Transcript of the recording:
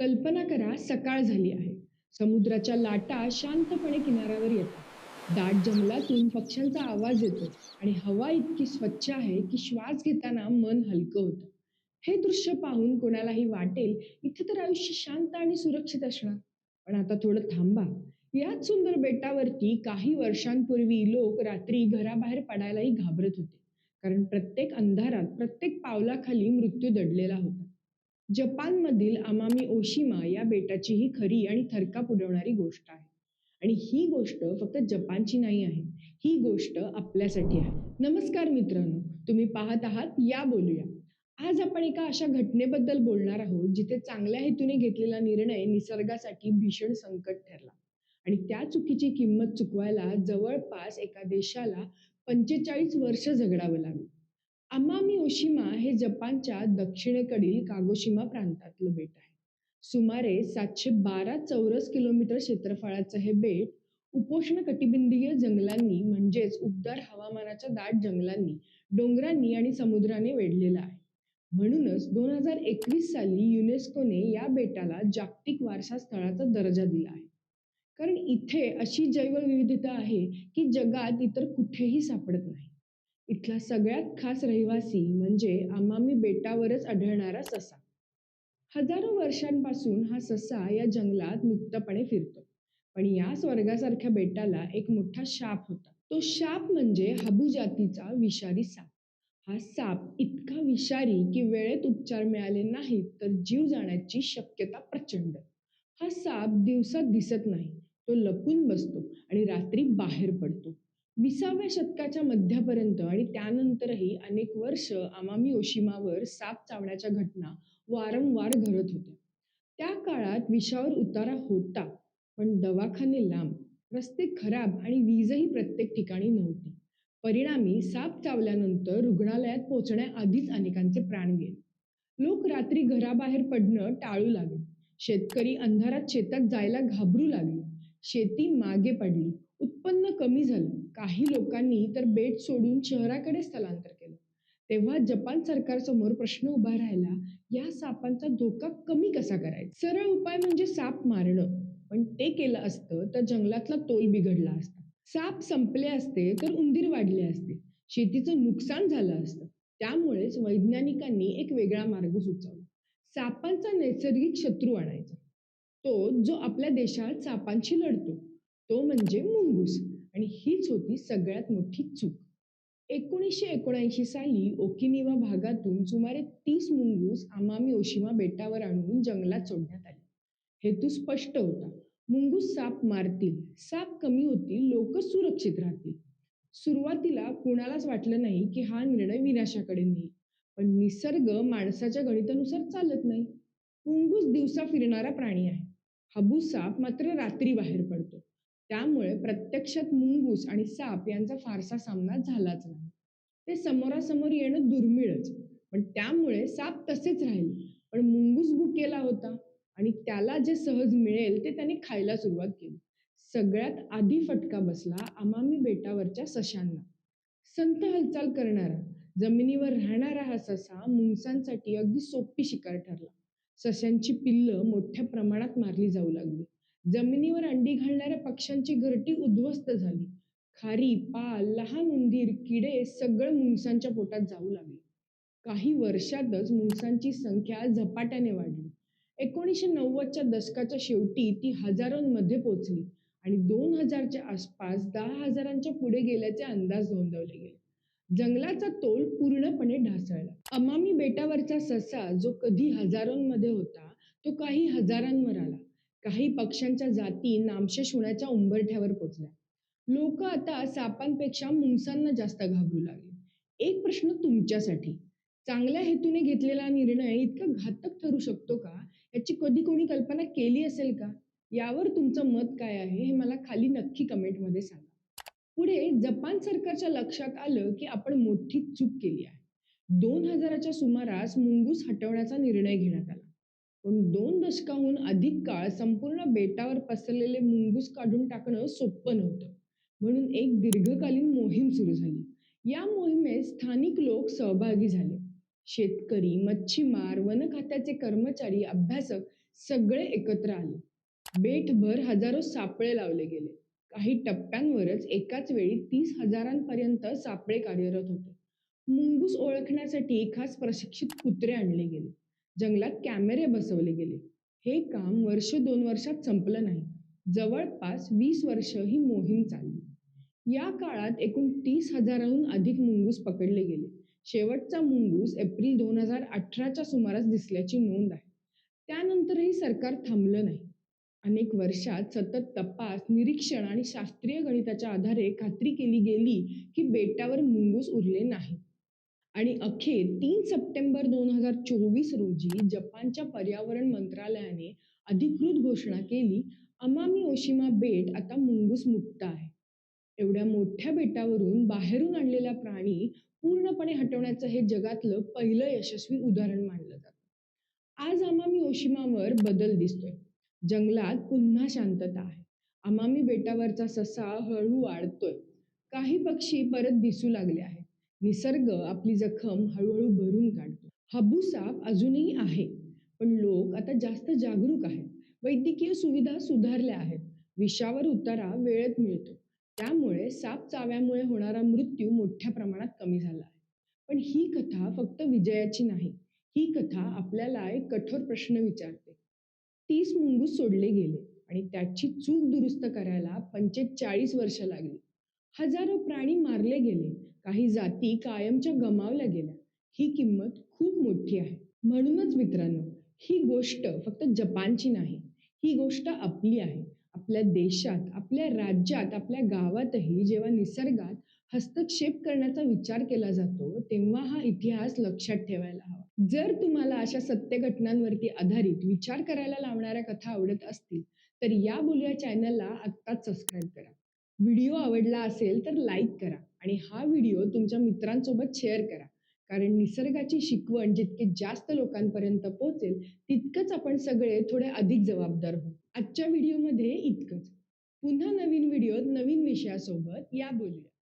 कल्पना करा सकाळ झाली आहे. समुद्राच्या लाटा शांतपणे किनाऱ्यावर येतात. दाट जंगलातून पक्ष्यांचा आवाज येतो आणि हवा इतकी स्वच्छ आहे की श्वास घेताना मन हलकं होतं. हे दृश्य पाहून कोणालाही वाटेल इथे तर आयुष्य शांत आणि सुरक्षित असणार. पण आता थोडं थांबा. याच सुंदर बेटावरती काही वर्षांपूर्वी लोक रात्री घराबाहेर पडायलाही घाबरत होते. कारण प्रत्येक अंधारात प्रत्येक पावलाखाली मृत्यू दडलेला होता. जपानमधील अमामी ओशिमा या बेटाची ही खरी आणि थरकाप उडवणारी गोष्ट आहे. आणि ही गोष्ट फक्त जपानची नाही आहे. ही गोष्ट आपल्यासाठी आहे. नमस्कार मित्रांनो तुम्ही पाहत आहात या बोलूया. आज आपण एका अशा घटनेबद्दल बोलणार आहोत जिथे चांगल्या हेतूने घेतलेला निर्णय निसर्गासाठी भीषण संकट ठरला. आणि त्या चुकीची किंमत चुकवायला जवळपास एका देशाला पंचेचाळीस वर्ष झगडावं लागलं. अमामी ओशिमा हे जपानच्या दक्षिणेकडील कागोशिमा प्रांतातलं बेट आहे. सुमारे सातशे बारा चौरस किलोमीटर क्षेत्रफळाचं हे बेट उपोष्ण कटिबंधीय जंगलांनी म्हणजेच उबदार हवामानाच्या दाट जंगलांनी डोंगरांनी आणि समुद्राने वेढलेलं आहे. म्हणूनच दोन हजार एकवीस साली युनेस्कोने या बेटाला जागतिक वारसा स्थळाचा दर्जा दिला आहे. कारण इथे अशी जैवविविधता आहे की जगात इतर कुठेही सापडत नाही. इथला सगळ्यात खास रहिवासी म्हणजे अमामी बेटावरच आढळणारा ससा. हजारो वर्षांपासून हा ससा या जंगलात मुक्तपणे फिरतो. पण या स्वर्गासारख्या बेटाला एक मोठा शाप होता. तो शाप म्हणजे हाबू जातीचा विषारी साप. हा साप इतका विषारी की वेळेत उपचार मिळाले नाहीत तर जीव जाण्याची शक्यता प्रचंड. हा साप दिवसात दिसत नाही. तो लपून बसतो आणि रात्री बाहेर पडतो. विसाव्या शतकाच्या मध्यापर्यंत आणि त्यानंतरही अनेक वर्ष अमामी ओशिमावर साप चावण्याच्या घटना वारंवार घडत होत्या. त्या काळात विषावर उतारा होता पण दवाखाने लांब रस्ते खराब आणि वीजही प्रत्येक ठिकाणी नव्हती. परिणामी साप चावल्यानंतर रुग्णालयात पोहोचण्याआधीच अनेकांचे प्राण गेले. लोक रात्री घराबाहेर पडणं टाळू लागले. शेतकरी अंधारात शेतात जायला घाबरू लागले. शेती मागे पडली. उत्पन्न कमी झालं. काही लोकांनी तर बेट सोडून शहराकडे स्थलांतर केलं. तेव्हा जपान सरकारसमोर प्रश्न उभा राहिला या सापांचा धोका कमी कसा करायचा? सरळ उपाय म्हणजे साप मारणं. पण ते केलं असतं तर जंगलातला तोल बिघडला असता. साप संपले असते तर उंदीर वाढले असते. शेतीचं नुकसान झालं असतं. त्यामुळेच वैज्ञानिकांनी एक वेगळा मार्ग सुचवला. सापांचा नैसर्गिक शत्रू आणायचा. तो जो आपल्या देशात सापांशी लढतो. तो म्हणजे मुंगूस. आणि हीच होती सगळ्यात मोठी चूक. एकोणीसशे एकोणऐंशी साली ओकिनिवा भागातून सुमारे तीस मुंगूस आमामी ओशिमा बेटावर आणून जंगलात सोडण्यात आले. हेतू स्पष्ट होता. मुंगूस साप मारतील. साप कमी होतील लोक सुरक्षित राहतील. सुरुवातीला कुणालाच वाटलं नाही की हा निर्णय विनाशाकडे नेईल. पण निसर्ग माणसाच्या गणितानुसार चालत नाही. मुंगूस दिवसा फिरणारा प्राणी आहे. हबू साप मात्र रात्री बाहेर पडतो. त्यामुळे प्रत्यक्षात मुंगूस आणि साप यांचा फारसा सामना झालाच नाही. ते समोरासमोर येणं दुर्मिळच. पण त्यामुळे साप तसेच राहिले. पण मुंगूस भुकेला होता आणि त्याला जे सहज मिळेल ते त्याने खायला सुरुवात केली. सगळ्यात आधी फटका बसला अमामी बेटावरच्या सशांना. संत हालचाल करणारा जमिनीवर राहणारा हा ससा मुंगसांसाठी अगदी सोपी शिकार ठरला. सशांची पिल्लं मोठ्या प्रमाणात मारली जाऊ लागली. जमिनीवर अंडी घालणाऱ्या पक्ष्यांची घरटी उद्ध्वस्त झाली. खारी पाल लहान उंदीर किडे सगळं मुंगसांच्या पोटात जाऊ लागले. काही वर्षातच मुंगसांची संख्या झपाट्याने वाढली. एकोणीसशे नव्वदच्या दशकाच्या शेवटी ती हजारोंमध्ये पोचली आणि दोन हजारच्या आसपास दहा हजारांच्या पुढे गेल्याचे अंदाज नोंदवले गेले. जंगलाचा तोल पूर्णपणे ढासळला. अमामी बेटावरचा ससा जो कधी हजारोंमध्ये होता तो काही हजारांवर आला. काही पक्ष्यांच्या जाती नामशेष होण्याच्या उंबरठ्यावर पोचल्या. लोक आता सापांपेक्षा मुंगसांना जास्त घाबरू लागले. एक प्रश्न तुमच्यासाठी. चांगल्या हेतूने घेतलेला निर्णय इतका घातक ठरू शकतो का? याची कधी कोणी कल्पना केली असेल का? यावर तुमचं मत काय आहे हे मला खाली नक्की कमेंटमध्ये सांगा. पुढे जपान सरकारच्या लक्षात आलं की आपण मोठी चूक केली आहे. दोन हजाराच्या सुमारास मुंगूस हटवण्याचा निर्णय घेण्यात आला. पण दोन दशकाहून अधिक काळ संपूर्ण बेटावर पसरलेले मुंगूस काढून टाकणं सोपं नव्हतं म्हणून एक दीर्घकालीन मोहीम सुरू झाली या मोहिमेत स्थानिक लोक सहभागी झाले शेतकरी मच्छीमार वन खात्याचे कर्मचारी अभ्यासक सगळे एकत्र आले. बेटभर हजारो सापळे लावले गेले. काही टप्प्यांवरच एकाच वेळी तीस हजारांपर्यंत सापळे कार्यरत होते. मुंगूस ओळखण्यासाठी खास प्रशिक्षित कुत्रे आणले गेले. जंगलात कॅमेरे बसवले गेले. हे काम वर्ष दोन वर्षात संपलं नाही. जवळपास वीस वर्ष ही मोहीम चालली. या काळात एकूण तीस हजाराहून अधिक मुंगूस पकडले गेले. शेवटचा मुंगूस एप्रिल दोन हजार अठराच्या सुमारास दिसल्याची नोंद आहे. त्यानंतरही सरकार थांबलं नाही. अनेक वर्षात सतत तपास, निरीक्षण आणि शास्त्रीय गणिताच्या आधारे खात्री केली गेली की बेटावर मुंगूस उरले नाहीत. आणि अखेर तीन सप्टेंबर दोन हजार चोवीस रोजी जपानच्या पर्यावरण मंत्रालयाने अधिकृत घोषणा केली अमामी ओशिमा बेट आता मुंगूस मुक्त आहे. एवढ्या मोठ्या बेटावरून बाहेरून आणलेला प्राणी पूर्णपणे हटवण्याचं हे जगातलं पहिलं यशस्वी उदाहरण मानलं जातं. आज अमामी ओशिमावर बदल दिसतोय. जंगलात पुन्हा शांतता आहे. अमामी बेटावरचा ससा हळू वाढतोय. काही पक्षी परत दिसू लागले आहेत. निसर्ग आपली जखम हळूहळू भरून काढतो. हापूसाप अजूनही आहे. पण लोक आता जास्त जागरूक आहेत. वैद्यकीय सुविधा सुधारल्या आहेत. विषावर उतारा वेळेत मिळतो. त्यामुळे साप चाव्यामुळे होणारा मृत्यू मोठ्या प्रमाणात कमी झाला आहे. पण ही कथा फक्त विजयाची नाही. ही कथा आपल्याला एक कठोर प्रश्न विचारते. तीस मुंगूस सोडले गेले आणि त्याची चूक दुरुस्त करायला पंचेचाळीस वर्ष लागली. हजारो प्राणी मारले गेले. काही जाती कायमच्या गमावल्या गेल्या. ही किंमत खूप मोठी आहे. म्हणूनच मित्रांनो, ही गोष्ट फक्त जपानची नाही. ही गोष्ट आपली आहे. आपल्या देशात, आपल्या राज्यात, आपल्या गावातही जेव्हा निसर्गात हस्तक्षेप करण्याचा विचार केला जातो तेव्हा हा इतिहास लक्षात ठेवायला हवा. जर तुम्हाला अशा सत्य घटनांवरती आधारित विचार करायला लावणाऱ्या कथा आवडत असतील तर या बोलूया चॅनलला आत्ताच सबस्क्राईब करा. व्हिडिओ आवडला असेल तर लाईक करा आणि हा व्हिडिओ तुमच्या मित्रांसोबत शेअर करा. कारण निसर्गाची शिकवण जितकी जास्त लोकांपर्यंत पोहोचेल तितकंच आपण सगळे थोडे अधिक जबाबदार होऊ. आजच्या व्हिडिओमध्ये इतकंच. पुन्हा नवीन व्हिडिओत नवीन विषयासोबत या बोलूया.